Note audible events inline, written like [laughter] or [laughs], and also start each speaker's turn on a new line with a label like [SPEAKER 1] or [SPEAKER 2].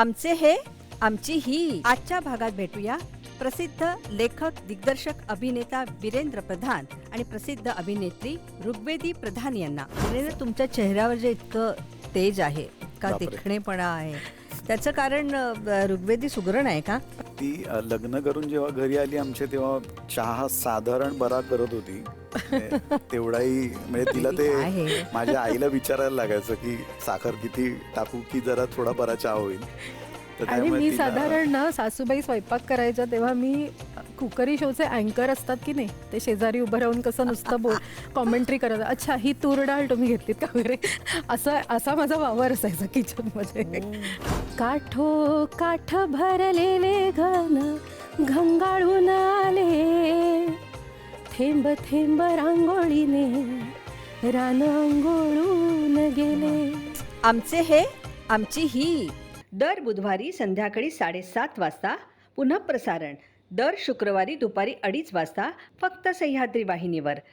[SPEAKER 1] आमचे हे आमची ही. आजच्या भागात भेटूया प्रसिद्ध लेखक दिग्दर्शक अभिनेता वीरेंद्र प्रधान आणि प्रसिद्ध अभिनेत्री ऋग्वेदी प्रधान यांना. वीरेंद्र तुमच्या चेहऱ्यावर जे इतकं तेज आहे का. देखणेपणा आहे त्याचं कारण ऋग्वेदी सुगरण आहे का?
[SPEAKER 2] ती लग्न करून जेव्हा घरी आली आमच्या तेव्हा चहा साधारण बरा करत होती. म्हणजे तेवढाही [laughs] म्हणजे तिला ते
[SPEAKER 1] आहे?
[SPEAKER 2] माझ्या आईला विचारायला लागायचं की साखर किती टाकू की जरा थोडा बरा चहा होईल. तर
[SPEAKER 3] आणि
[SPEAKER 2] त्यामुळे
[SPEAKER 3] मी
[SPEAKER 2] तिला-
[SPEAKER 3] साधारण ना सासूबाई स्वयंपाक करायच्या तेव्हा मी कुकरी शोचे अँकर असतात की नाही ते शेजारी उभं राहून कसं नुसतं बोल [laughs] कॉमेंट्री करत अच्छा ही तूर डाळ तुम्ही घेतलीत का वगैरे [laughs] असं असा माझा वावर असायचा किचनमध्ये काठो काठ भरलेले घन आले थेंब थेंब रांगोळीने रान अंघोळून गेले.
[SPEAKER 1] आमचे हे आमची ही. दर बुधवारी संध्याकाळी साडेसात वाजता पुन्हा प्रसारण दर शुक्रवारी दुपारी अडीच वाजता फक्त सह्याद्री वाहिनीवर.